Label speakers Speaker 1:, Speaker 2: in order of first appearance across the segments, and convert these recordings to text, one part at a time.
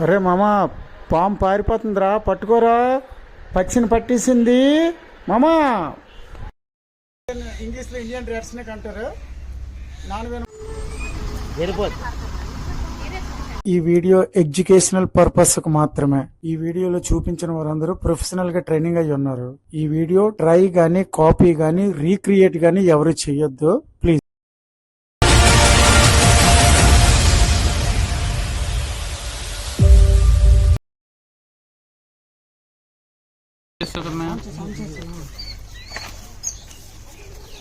Speaker 1: అరే మామ పాము పారిపోతుందిరా పట్టుకోరా. పక్షిని పట్టేసింది. మామా! ఇంగ్లీష్లో ఇండియన్ రెడ్ స్నేక్ అంటారు ఈ వీడియో ఎడ్యుకేషనల్ పర్పస్కు మాత్రమే. ఈ వీడియోలో చూపించిన వారందరూ ప్రొఫెషనల్గా ట్రైనింగ్ అయి ఉన్నారు. ఈ వీడియో ట్రై గానీ కాపీ గానీ రీక్రియేట్ గానీ ఎవరు చేయొద్దు. ప్లీజ్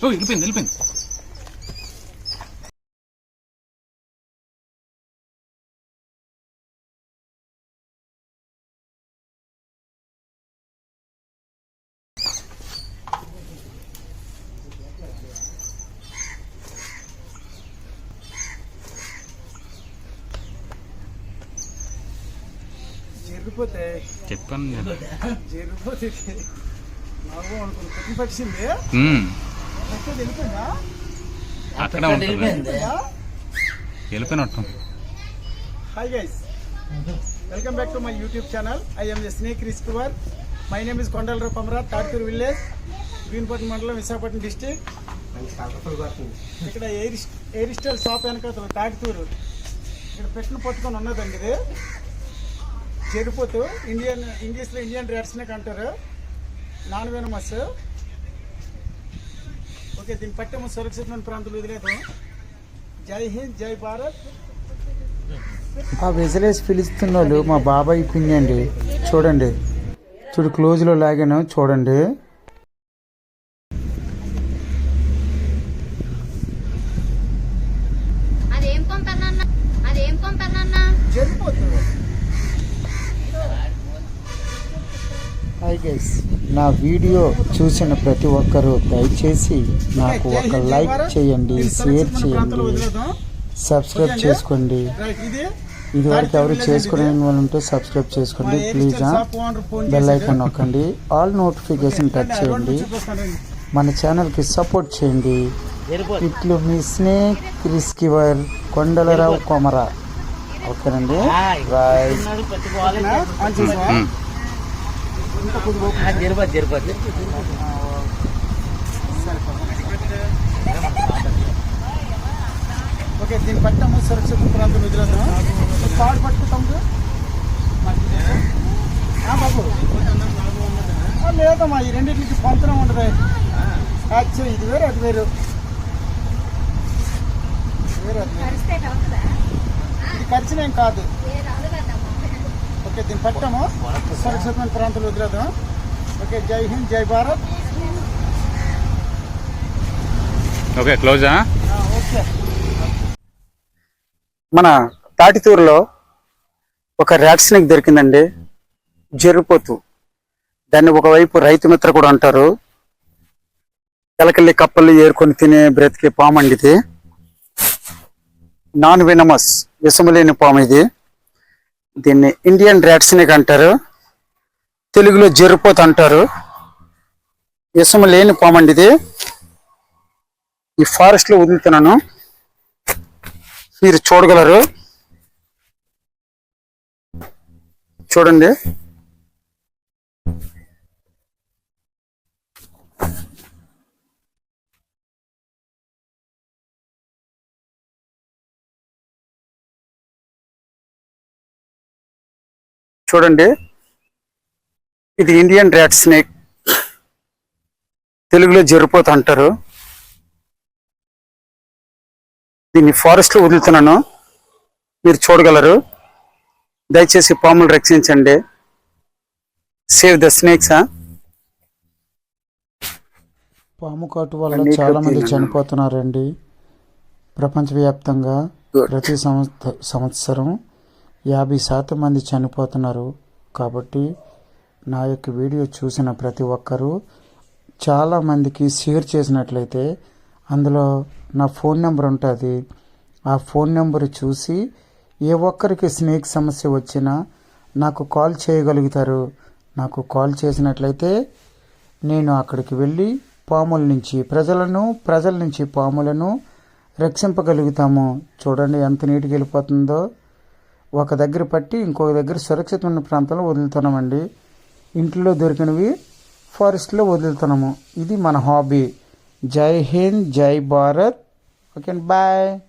Speaker 2: ఓ వెళ్ళిపోయింది వెళ్ళిపోయింది.
Speaker 1: జరిగిపోతే
Speaker 2: చెప్పాను
Speaker 1: పక్కన పట్టింది
Speaker 2: అక్కడే ఉంటుంది. వెళ్ళిపోయినట్టు
Speaker 1: hi guys welcome back to my YouTube channel I am the snake rescuer my name is Kondalarao Komara Tadkuru village Bheenpatnam మండలం విశాఖపట్నం డిస్టిక్ ఇక్కడ ఎయిర్ ఎయిర్ స్టైల్ షాప్ వెనక తాటితూరు ఇక్కడ పెట్టిన పట్టుకొని ఉన్నదండి ఇది. చెడిపోతూ ఇండియన్ ఇంగ్లీష్లో ఇండియన్ రెడ్ స్నేక్ అంటారు నాన్ వెనమస్ ఓకే దీన్ని పట్టేమో సురక్షితమైన ప్రాంతంలో వదిలేదు జై హింద్ జై భారత్. ఆ వెజలేసి పిలుస్తున్న వాళ్ళు మా బాబాయ్ పిన్ని అండి చూడండి. చూడు క్లోజ్లో లాగాను చూడండి.
Speaker 3: అదేం
Speaker 1: హాయ్ గైస్ నా వీడియో చూసిన ప్రతి ఒక్కరూ దయచేసి నాకు ఒక లైక్ చేయండి షేర్ చేయండి సబ్స్క్రైబ్ చేసుకోండి. ఇది వరకు ఎవరు చేసుకునే వాళ్ళు ఉంటే సబ్స్క్రైబ్ చేసుకోండి ప్లీజ్ బెల్ ఐకాన్ నొక్కండి ఆల్ నోటిఫికేషన్ టచ్ చేయండి. మన ఛానల్కి సపోర్ట్ చేయండి. ఇట్లు మీ స్నేక్ రిస్కివర్ కొండలరావు కొమర. ఓకేనండి? రైట్ ఓకే దీన్ని పట్టాము సురక్షిత ప్రాంతం ఆ, బాబు. ఆ, లేదమ్మా ఈ రెండింటికి పొంతనం ఉండదు. యాక్చువల్ ఇది వేరు అది వేరు. ఇది వేరు అది వేరు. ఇది ఖర్చునేం కాదు. ఓకే దీన్ని పట్టాము. సురక్షితమైన ప్రాంతంలో వదిలేద్దాం. ఓకే జై హింద్ జై భారత్.
Speaker 2: Okay క్లోజా
Speaker 1: okay. మన తాటితూరులో ఒక ర్యాట్ స్నేక్ దొరికిందండి. జరిపోతూ. దాన్ని ఒకవైపు రైతు మిత్ర కూడా అంటారు. ఎలకల్లి కప్పలు ఏరుకొని తినే బ్రతికే పాము అండి ఇది. నాన్ వినమస్ విషము లేని పాము ఇది. దీన్ని ఇండియన్ రెడ్ స్నేక్ అంటారు తెలుగులో జరుపోతు అంటారు. విషము లేని పామండి ఇది. ఈ ఫారెస్ట్లో వదులుతున్నాను. మీరు చూడగలరు. చూడండి. చూడండి. ఇది ఇండియన్ ర్యాట్ స్నేక్ తెలుగులో జరిపోతు అంటారు. దీన్ని ఫారెస్ట్లో వదులుతున్నాను. మీరు చూడగలరు. దయచేసి పాములు రక్షించండి. సేవ్ ద స్నేక్స్ పాము కాటు వల్ల చాలా మంది చనిపోతున్నారండి. ప్రపంచవ్యాప్తంగా ప్రతి సంవత్స సంవత్సరం యాభై శాతం మంది చనిపోతున్నారు. కాబట్టి నా యొక్క వీడియో చూసిన ప్రతి ఒక్కరూ చాలా మందికి షేర్ చేసినట్లయితే అందులో నా ఫోన్ నెంబర్ ఉంటుంది. ఆ ఫోన్ నెంబర్ చూసి ఏ ఒక్కరికి స్నేక్ సమస్య వచ్చినా నాకు కాల్ చేయగలుగుతారు. నాకు కాల్ చేసినట్లయితే నేను అక్కడికి వెళ్ళి పాముల నుంచి ప్రజలను ప్రజల నుంచి పాములను రక్షింపగలుగుతాము. చూడండి ఎంత నీటికి వెళ్ళిపోతుందో. ఒక దగ్గర పట్టి ఇంకొక దగ్గర సురక్షితమైన ప్రాంతంలో వదులుతున్నామండి. ఇంట్లో దొరికినవి ఫారెస్ట్లో వదులుతున్నాము. ఇది మన హాబీ. జై హింద్ జై భారత్. Okay bye.